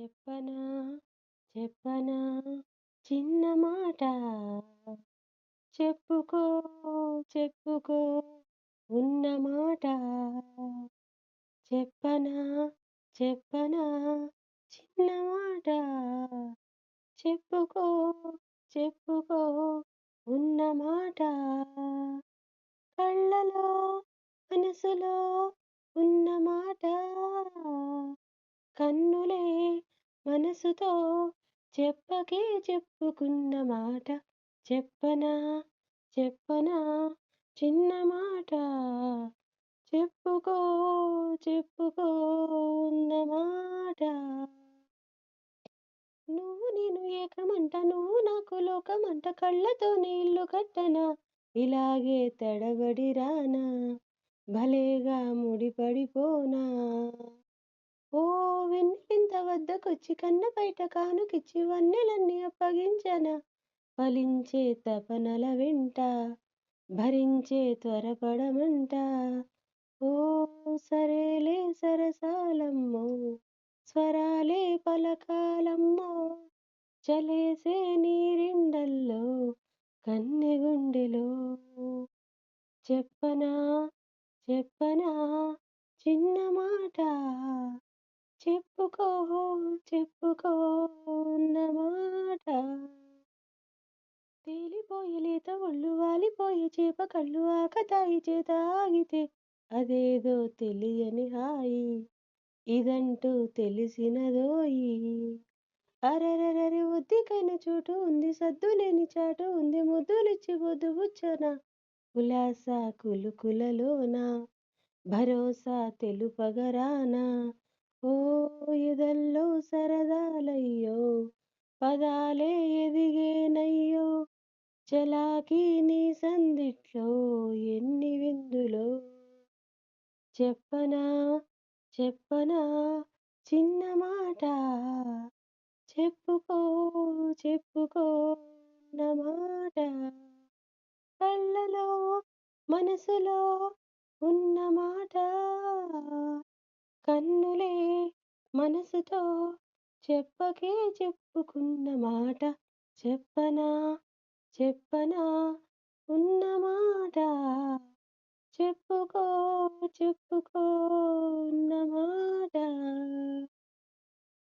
చెప్పనా చెప్పనా చిన్న మాట. చెప్పుకో చెప్పుకో ఉన్న మాట. చెప్పనా చెప్పనా చిన్న మాట. చెప్పుకో చెప్పుకో ఉన్న మాట. కళ్ళలో మనసులో ఉన్న మాట. కన్నులే మనసుతో చెప్పకే చెప్పుకున్న మాట. చెప్పనా చెప్పనా చిన్న మాట. చెప్పుకో చెప్పుకో ఉన్న మాట. నువ్వు నేను ఏకమంట నువ్వు నాకు లోకమంట. కళ్ళతో నీళ్ళు కట్టనా ఇలాగే తడబడి రానా. భలేగా ముడిపడిపోనా. ఓ వెన్నెలింత వద్దకొచ్చి కన్న బయట కానుకిచ్చి వన్నెలన్నీ అప్పగించన. ఫలించే తపనల వెంట భరించే త్వరపడమంట. ఓ సరేలే సరసాలమ్మో స్వరాలే పలకాలమ్మో చలేసే నీరిండల్లో కన్నెగుండెలో చెప్పనా చెప్పనా చిన్న మాట. చెప్పుకో చెప్పుకో ఉన్న తేలిపోయి లేత ఒళ్ళు వాలిపోయి చేప కళ్ళు ఆకతాయి చేత ఆగితే అదేదో తెలియని హాయి. ఇదంటూ తెలిసినదోయి అరరరరి ఒద్దికైన చోటు ఉంది సద్దు లేని చాటు ఉంది ముద్దులిచ్చి బుచ్చన. కులాస కులుకులలోన భరోసా తెలుపగరానా. ఓ ఎదల్లో సరదాలయ్యో పదాలే ఎదిగేనయ్యో చలాకీ నీ సందిట్లో ఎన్ని విందులో. చెప్పనా చెప్పనా చిన్న మాట? చెప్పుకో చెప్పుకో మాట. కళ్ళలో మనసులో ఉన్న మాట. కన్నులే మనసుతో చెప్పకే చెప్పుకున్న మాట చెప్పనా చెప్పనా ఉన్న మాట. చెప్పుకో చెప్పుకో ఉన్న మాట.